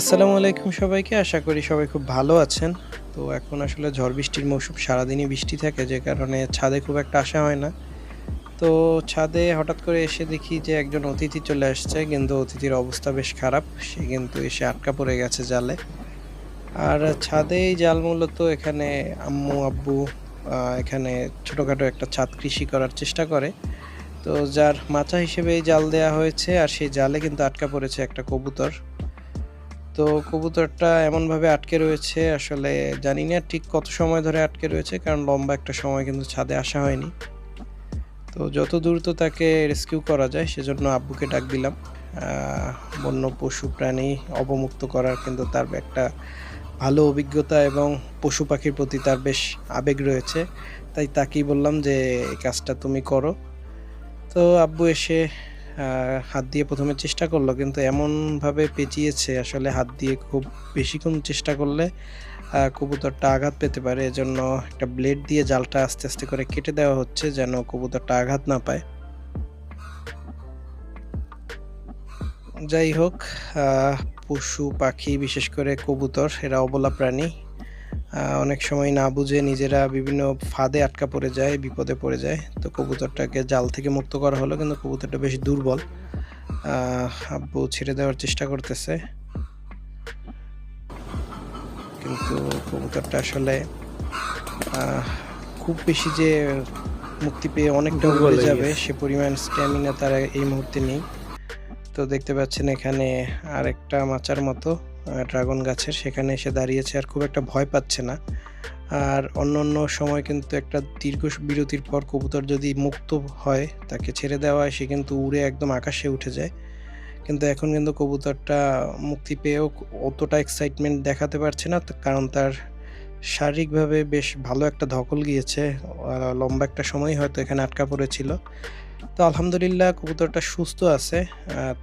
আসসালামু আলাইকুম সবাইকে। আশা করি সবাই খুব ভালো আছেন। তো এখন আসলে ঝড় বৃষ্টির মৌসুম, সারাদিনই বৃষ্টি থাকে, যে কারণে ছাদে খুব একটা আসা হয় না। তো ছাদে হঠাৎ করে এসে দেখি যে একজন অতিথি চলে আসছে, কিন্তু অতিথির অবস্থা বেশ খারাপ। সে কিন্তু এসে আটকা পড়ে গেছে জালে। আর ছাদে এই জাল মূলত এখানে আম্মু, আব্বু এখানে ছোটোখাটো একটা ছাদ কৃষি করার চেষ্টা করে। তো যার মাচা হিসেবে এই জাল দেয়া হয়েছে, আর সেই জালে কিন্তু আটকা পড়েছে একটা কবুতর। তো কবুতরটা এমনভাবে আটকে রয়েছে, আসলে জানি না ঠিক কত সময় ধরে আটকে রয়েছে, কারণ লম্বা একটা সময় কিন্তু ছাদে আসা হয়নি। তো যত দ্রুত তাকে রেস্কিউ করা যায়, সেজন্য আব্বুকে ডাক দিলাম। বন্য পশু প্রাণী অবমুক্ত করার কিন্তু তার একটা ভালো অভিজ্ঞতা এবং পশু পাখির প্রতি তার বেশ আবেগ রয়েছে। তাই তাকেই বললাম যে কাজটা তুমি করো। তো আব্বু এসে হাত দিয়ে প্রথমে চেষ্টা করল, কিন্তু এমনভাবে পেঁচিয়েছে, আসলে হাত দিয়ে খুব বেশিক্ষণ চেষ্টা করলে কবুতরটা আঘাত পেতে পারে। এজন্য একটা ব্লেড দিয়ে জালটা আস্তে আস্তে করে কেটে দেওয়া হচ্ছে, যেন কবুতরটা আঘাত না পায়। যাই হোক পশু, পাখি, বিশেষ করে কবুতর, এরা অবলা প্রাণী। অনেক সময় না বুঝে নিজেরা বিভিন্ন ফাঁদে আটকা পড়ে যায় বিপদে পড়ে যায়। তো কবুতরটাকে জাল থেকে মুক্ত করা হলো কিন্তু কবুতরটা বেশ দুর্বল। আব্বু ছেড়ে দেওয়ার চেষ্টা করতেছে। কিন্তু কবুতরটা আসলে আহ, খুব বেশি যে মুক্তি পেয়ে অনেকটা উড়ে যাবে সে পরিমাণ স্ট্যামিনা তারা এই মুহূর্তে নেই। তো দেখতে পাচ্ছেন এখানে আরেকটা মাচার মতো। ড্রাগন গাছের সেখানে এসে দাঁড়িয়েছে আর খুব একটা ভয় পাচ্ছে না। আর অন্য অন্য সময় কিন্তু একটা দীর্ঘ বিরতির পর কবুতর যদি মুক্ত হয়, তাকে ছেড়ে দেওয়া হয়, সে কিন্তু উড়ে একদম আকাশে উঠে যায়। কিন্তু এখন কিন্তু কবুতরটা মুক্তি পেয়েও অতটা এক্সাইটমেন্ট দেখাতে পারছে না কারণ তার শারীরিকভাবে বেশ ভালো একটা ধকল গিয়েছে। লম্বা একটা সময় হয়তো এখানে আটকা পড়েছিল। তো আলহামদুলিল্লাহ কবুতরটা সুস্থ আছে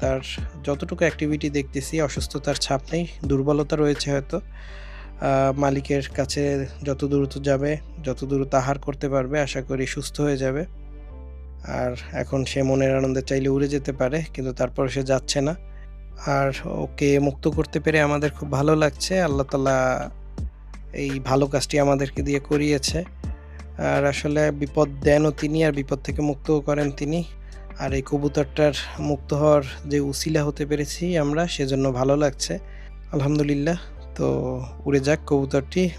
তার যতটুকু অ্যাক্টিভিটি দেখতেছি, অসুস্থতার ছাপ নেই, দুর্বলতা রয়েছে হয়তো। মালিকের কাছে যত দ্রুত যাবে, যত দ্রুত আহার করতে পারবে, আশা করি সুস্থ হয়ে যাবে। আর এখন সে মনের আনন্দে চাইলে উড়ে যেতে পারে, কিন্তু তারপর সে যাচ্ছে না। আর ওকে মুক্ত করতে পেরে আমাদের খুব ভালো লাগছে, আল্লাহ তালা এই ভালো কাজটি আমাদেরকে দিয়ে করিয়েছে। আর আসলে বিপদ দেনও তিনি আর বিপদ থেকে মুক্তও করেন তিনি। আর এই কবুতরটার মুক্ত হওয়ার যে উসিলা হতে পেরেছি আমরা, সেজন্য ভালো লাগছে। আলহামদুলিল্লাহ। তো উড়ে যাক কবুতরটি।